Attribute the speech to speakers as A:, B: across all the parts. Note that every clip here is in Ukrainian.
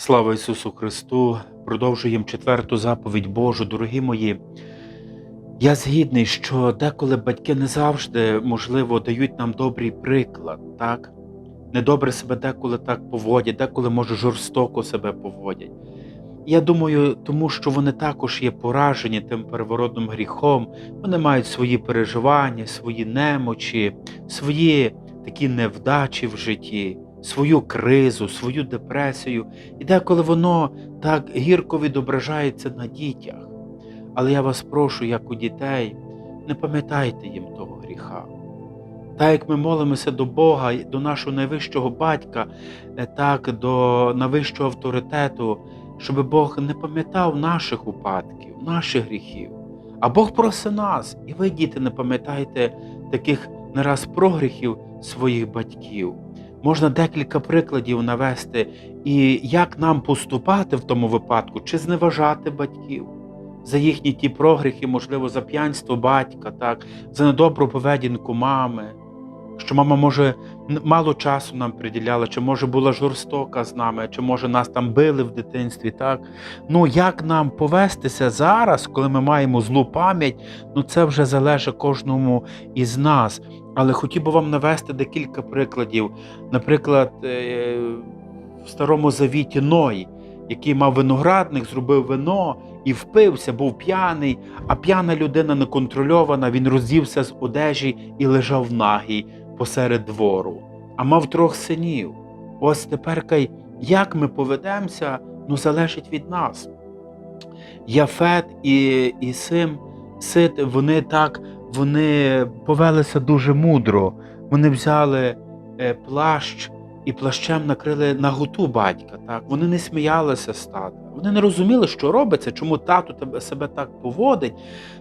A: Слава Ісусу Христу! Продовжуємо четверту заповідь Божу, дорогі мої. Я згідний, що деколи батьки не завжди, можливо, дають нам добрий приклад, так? Недобре себе деколи так поводять, деколи, може, жорстоко себе поводять. Я думаю, тому що вони також є поражені тим переворотним гріхом, вони мають свої переживання, свої немочі, свої такі невдачі в житті, свою кризу, свою депресію. І деколи воно так гірко відображається на дітях. Але я вас прошу, як у дітей, не пам'ятайте їм того гріха. Так як ми молимося до Бога, до нашого найвищого батька, е, так до найвищого авторитету, щоб Бог не пам'ятав наших упадків, наших гріхів. А Бог просить нас, і ви, діти, не пам'ятайте таких не раз прогріхів своїх батьків. Можна декілька прикладів навести, і як нам поступати в тому випадку, чи зневажати батьків? За їхні ті прогріхи, можливо, за п'янство батька, так, за недобру поведінку мами, що мама, може, мало часу нам приділяла, чи може була жорстока з нами, чи може нас там били в дитинстві. так. Ну, як нам повестися зараз, коли ми маємо злу пам'ять, ну це вже залежить кожному із нас. Але хотів би вам навести декілька прикладів. Наприклад, е, в Старому Завіті Ной, який мав виноградник, зробив вино і впився, був п'яний, а п'яна людина неконтрольована, він роздівся з одежі і лежав нагий посеред двору, а мав трьох синів. Ось тепер, кай, як ми поведемося, ну залежить від нас. Яфет і, і Сим, Сит, вони так вони повелися дуже мудро. Вони взяли е, плащ і плащем накрили наготу батька. Так? Вони не сміялися з тата. Вони не розуміли, що робиться, чому тебе себе так поводить,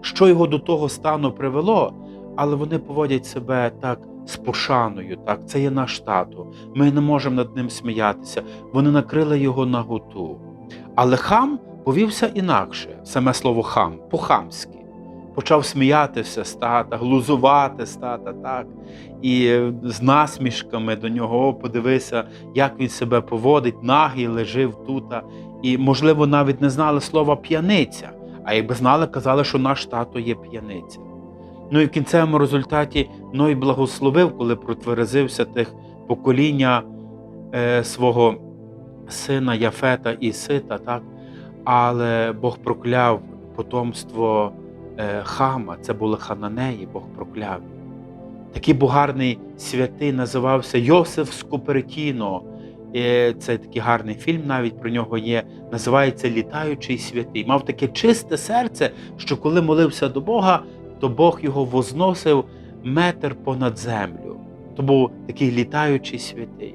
A: що його до того стану привело. Але вони поводять себе так з пошаною. Так? Це є наш тато. Ми не можемо над ним сміятися. Вони накрили його наготу. Але хам повівся інакше, саме слово хам, по-хамськи. Почав сміятися з тата, глузувати з тата, так. І з насмішками до нього «О, подивися, як він себе поводить, нагий лежив тут. І, можливо, навіть не знали слова п'яниця, а якби знали, казали, що наш тато є п'яниця. Ну і в кінцевому результаті Ной благословив, коли протверезився тих покоління е, свого сина Яфета і Сита, так? але Бог прокляв потомство е, Хама, це були хананеї, Бог прокляв. Такий був гарний святий називався Йосиф Скупертіно. Е, Це такий гарний фільм, навіть про нього є. Називається Літаючий святий. Мав таке чисте серце, що коли молився до Бога, то Бог його возносив метр понад землю. То був такий літаючий святий.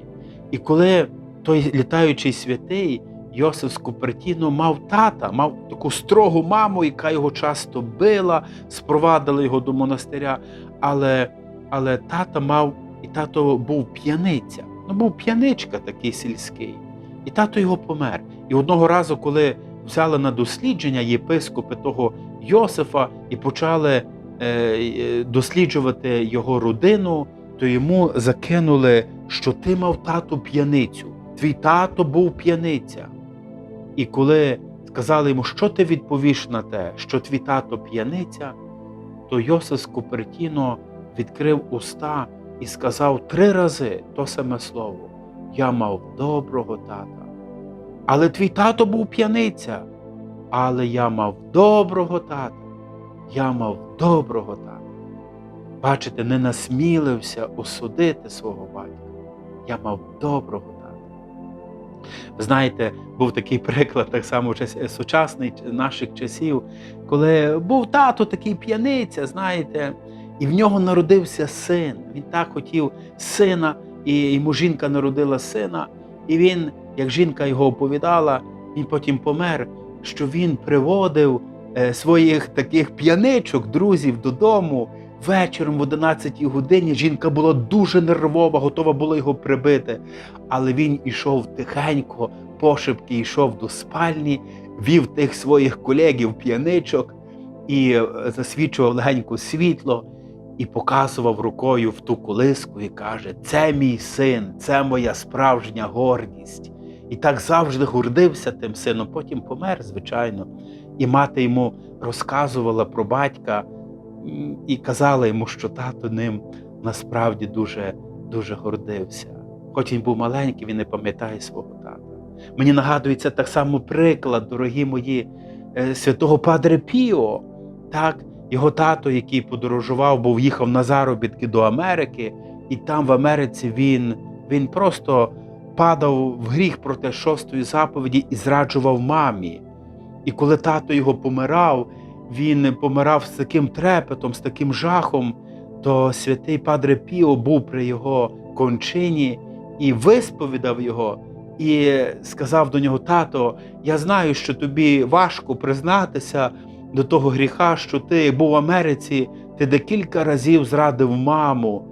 A: І коли той літаючий святий Йосиф з Купертіно мав тата, мав таку строгу маму, яка його часто била, спровадила його до монастиря. Але, але тата мав, і тато був п'яниця. Ну, був п'яничка такий сільський. І тато його помер. І одного разу, коли взяли на дослідження єпископи того Йосифа і почали досліджувати його родину, то йому закинули, що ти мав тату п'яницю. Твій тато був п'яниця. І коли сказали йому, що ти відповіш на те, що твій тато п'яниця, то Йосиф з Купертіно відкрив уста і сказав три рази то саме слово: Я мав доброго тата. Але твій тато був п'яниця. Але я мав доброго тата. Я мав доброго тата. Бачите, не насмілився осудити свого батька. Я мав доброго тата. Ви знаєте, був такий приклад, так само сучасний наших часів, коли був тато такий п'яниця, знаєте, і в нього народився син. Він так хотів сина, і йому жінка народила сина. І він, як жінка його оповідала, він потім помер, що він приводив своїх таких п'яничок, друзів додому. Вечором в 11 годині жінка була дуже нервова, готова була його прибити. Але він ішов тихенько, пошепки йшов до спальні, вів тих своїх колегів п'яничок і е, засвічував легенько світло і показував рукою в ту колиску і каже: Це мій син, це моя справжня гордість. І так завжди гордився тим сином, потім помер, звичайно. І мати йому розказувала про батька і казала йому, що тато ним насправді дуже, дуже гордився. Хоч він був маленький, він не пам'ятає свого тата. Мені нагадується так само приклад, дорогі мої, е, святого Падре Піо. Так, його тато, який подорожував, був їхав на заробітки до Америки, і там в Америці він, він просто падав в гріх проти шостої заповіді і зраджував мамі. І коли тато його помирав, він помирав з таким трепетом, з таким жахом, то святий Падре Піо був при його кончині і висповідав його, і сказав до нього: Тато, я знаю, що тобі важко признатися до того гріха, що ти був в Америці, ти декілька разів зрадив маму.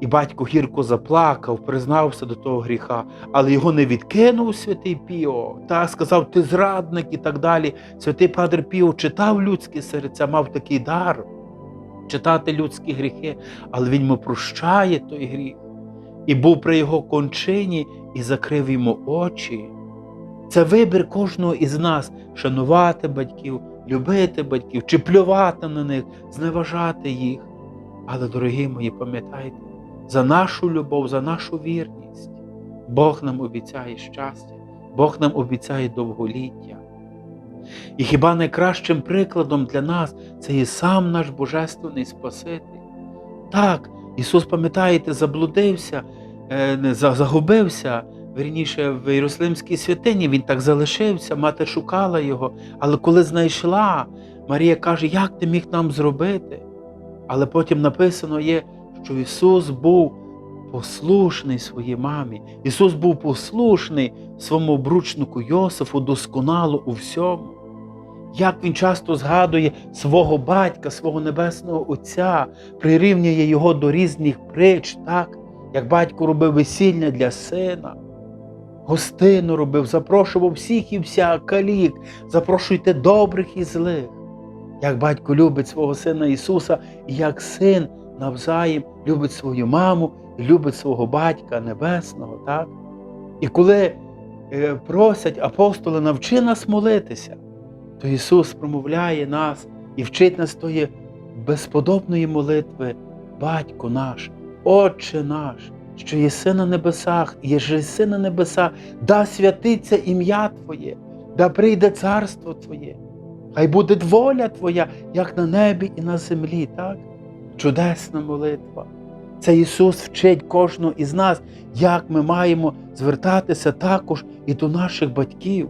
A: І батько гірко заплакав, признався до того гріха, але його не відкинув святий Піо. Та сказав, ти зрадник і так далі. Святий Падре Піо читав людські серця, мав такий дар читати людські гріхи, але він йому прощає той гріх. І був при його кончині і закрив йому очі. Це вибір кожного із нас шанувати батьків, любити батьків, чи плювати на них, зневажати їх. Але, дорогі мої, пам'ятайте, за нашу любов, за нашу вірність Бог нам обіцяє щастя, Бог нам обіцяє довголіття. І хіба найкращим прикладом для нас це і сам наш Божественний Спаситель? Так, Ісус, пам'ятаєте, заблудився, е, загубився, вірніше, в Єрусалимській святині, він так залишився, мати шукала його. Але коли знайшла, Марія каже, як ти міг нам зробити? Але потім написано є, що Ісус був послушний своїй мамі. Ісус був послушний своєму обручнику Йосифу досконало у всьому. Як він часто згадує свого батька, свого небесного Отця, прирівнює його до різних притч, так? як батько робив весілля для сина, гостину робив, запрошував всіх і вся, калік, запрошуйте добрих і злих. Як батько любить свого сина Ісуса, і як син навзаєм любить свою маму любить свого батька Небесного. так? І коли е, просять апостоли, навчи нас молитися, то Ісус промовляє нас і вчить нас тої безподобної молитви, Батько наш, Отче наш, що єси на небесах, єси на небесах, да святиться ім'я Твоє, да прийде царство Твоє. Хай буде воля Твоя, як на небі і на землі, так? Чудесна молитва. Це Ісус вчить кожного із нас, як ми маємо звертатися також і до наших батьків.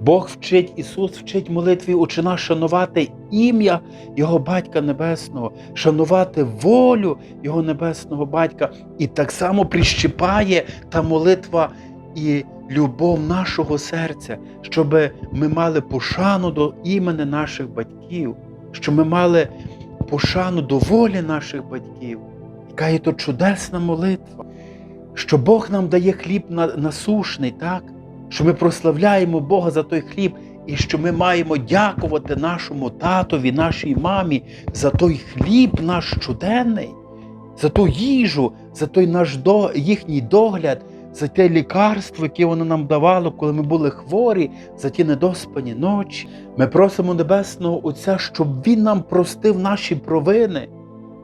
A: Бог вчить, Ісус вчить молитві учина шанувати ім'я Його Батька Небесного, шанувати волю Його Небесного Батька, і так само прищипає та молитва і любов нашого серця, щоб ми мали пошану до імені наших батьків, щоб ми мали пошану до волі наших батьків. Яка є то чудесна молитва, що Бог нам дає хліб насушний, так? що ми прославляємо Бога за той хліб, і що ми маємо дякувати нашому татові, нашій мамі за той хліб наш щоденний, за ту їжу, за той наш до, їхній догляд, за те лікарство, яке воно нам давало, коли ми були хворі, за ті недоспані ночі. Ми просимо Небесного Отця, щоб Він нам простив наші провини.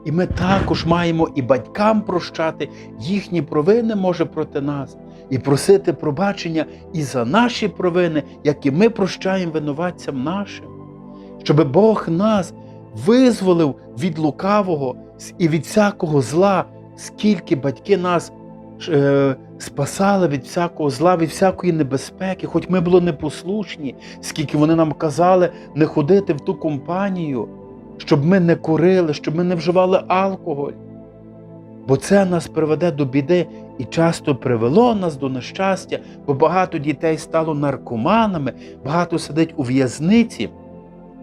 A: І ми також маємо і батькам прощати їхні провини може проти нас, і просити пробачення і за наші провини, як і ми прощаємо винуватцям нашим, щоб Бог нас визволив від лукавого і від всякого зла, скільки батьки нас е, спасали від всякого зла, від всякої небезпеки, хоч ми були непослушні, скільки вони нам казали не ходити в ту компанію, щоб ми не курили, щоб ми не вживали алкоголь. Бо це нас приведе до біди і часто привело нас до нещастя, бо багато дітей стало наркоманами, багато сидить у в'язниці,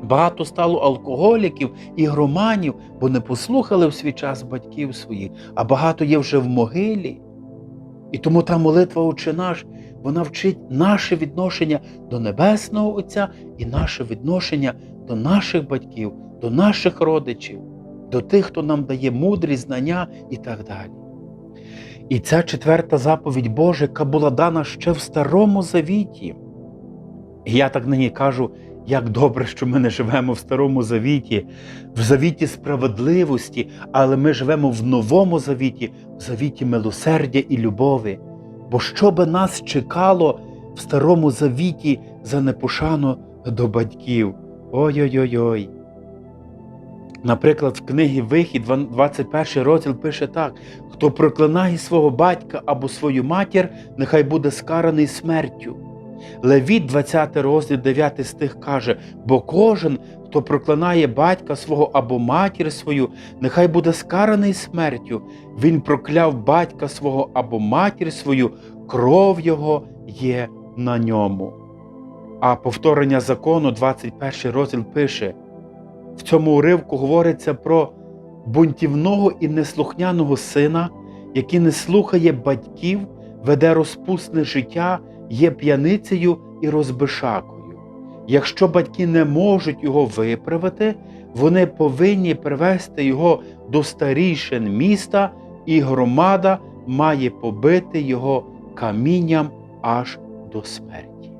A: багато стало алкоголіків і громанів, бо не послухали в свій час батьків своїх, а багато є вже в могилі. І тому та молитва Отче наш, вона вчить наше відношення до Небесного Отця і наше відношення до наших батьків, до наших родичів, до тих, хто нам дає мудрість, знання і так далі. І ця четверта заповідь Божа, яка була дана ще в Старому Завіті. І я так нині кажу, як добре, що ми не живемо в Старому Завіті, в завіті справедливості, але ми живемо в новому завіті, в завіті милосердя і любові. Бо що би нас чекало в Старому Завіті за непошану до батьків? Ой-ой-ой. Наприклад, в книгі Вихід, 21 розділ пише так: хто проклинає свого батька або свою матір, нехай буде скараний смертю. Левіт, 20 розділ, 9 стих каже: бо кожен, хто проклинає батька свого або матір свою, нехай буде скараний смертю. Він прокляв батька свого або матір свою, кров його є на ньому. А повторення закону, 21 розділ пише: в цьому уривку говориться про бунтівного і неслухняного сина, який не слухає батьків, веде розпусне життя, є п'яницею і розбишакою. Якщо батьки не можуть його виправити, вони повинні привести його до старішин міста, і громада має побити його камінням аж до смерті.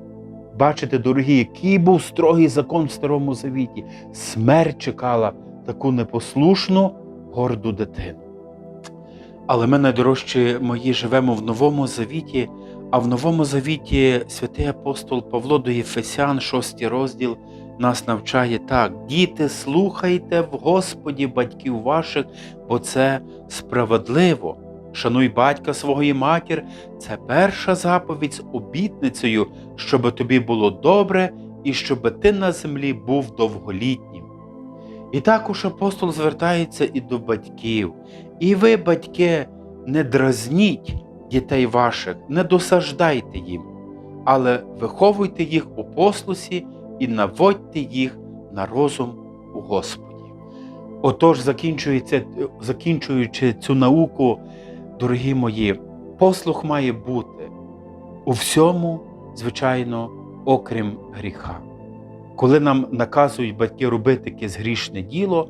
A: Бачите, дорогі, який був строгий закон в Старому Завіті. Смерть чекала таку непослушну, горду дитину. Але ми, найдорожчі мої, живемо в Новому Завіті, а в Новому Завіті святий апостол Павло до Єфесян, 6 розділ, нас навчає так: діти, слухайте в Господі батьків ваших, бо це справедливо. Шануй батька свого і матір, це перша заповідь з обітницею, щоб тобі було добре і щоб ти на землі був довголітнім. І також апостол звертається і до батьків. І ви, батьки, не дразніть дітей ваших, не досаждайте їм, але виховуйте їх у послусі і наводьте їх на розум у Господі. Отож, закінчується, закінчуючи цю науку, дорогі мої, послух має бути у всьому, звичайно, окрім гріха. Коли нам наказують батьки робити якесь грішне діло,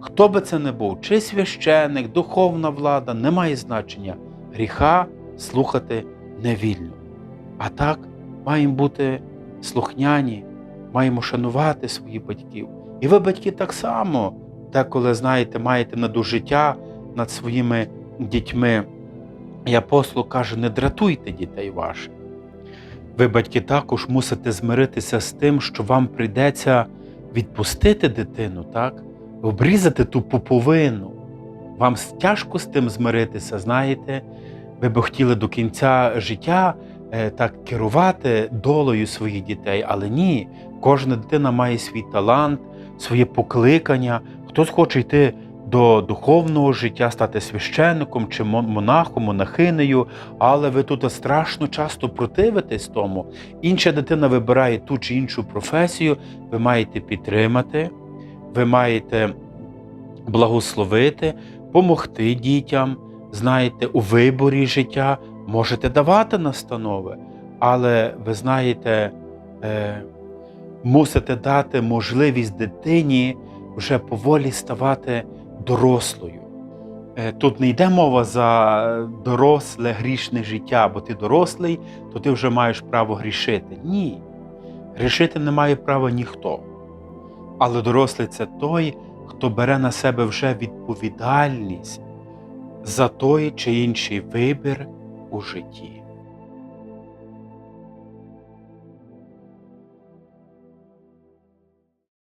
A: хто би це не був, чи священик, духовна влада, не має значення. Гріха слухати невільно. А так маємо бути слухняні, маємо шанувати своїх батьків. І ви, батьки, так само, деколи, знаєте, маєте надужиття над своїми дітьми. І апостол каже: не дратуйте дітей ваших. Ви, батьки, також мусите змиритися з тим, що вам прийдеться відпустити дитину, так? обрізати ту пуповину. Вам тяжко з тим змиритися, знаєте, ви б хотіли до кінця життя е, так керувати долею своїх дітей, але ні, кожна дитина має свій талант, своє покликання. Хтось хоче йти до духовного життя, стати священником чи монахом, монахинею, але ви тут страшно часто противитесь тому. Інша дитина вибирає ту чи іншу професію, ви маєте підтримати, ви маєте благословити, помогти дітям, знаєте, у виборі життя, можете давати настанови, але ви знаєте, е, мусите дати можливість дитині вже поволі ставати дорослою. Е, Тут не йде мова за доросле грішне життя, бо ти дорослий, то ти вже маєш право грішити. Ні. Грішити не має права ніхто. Але дорослий це той, хто бере на себе вже відповідальність за той чи інший вибір у житті.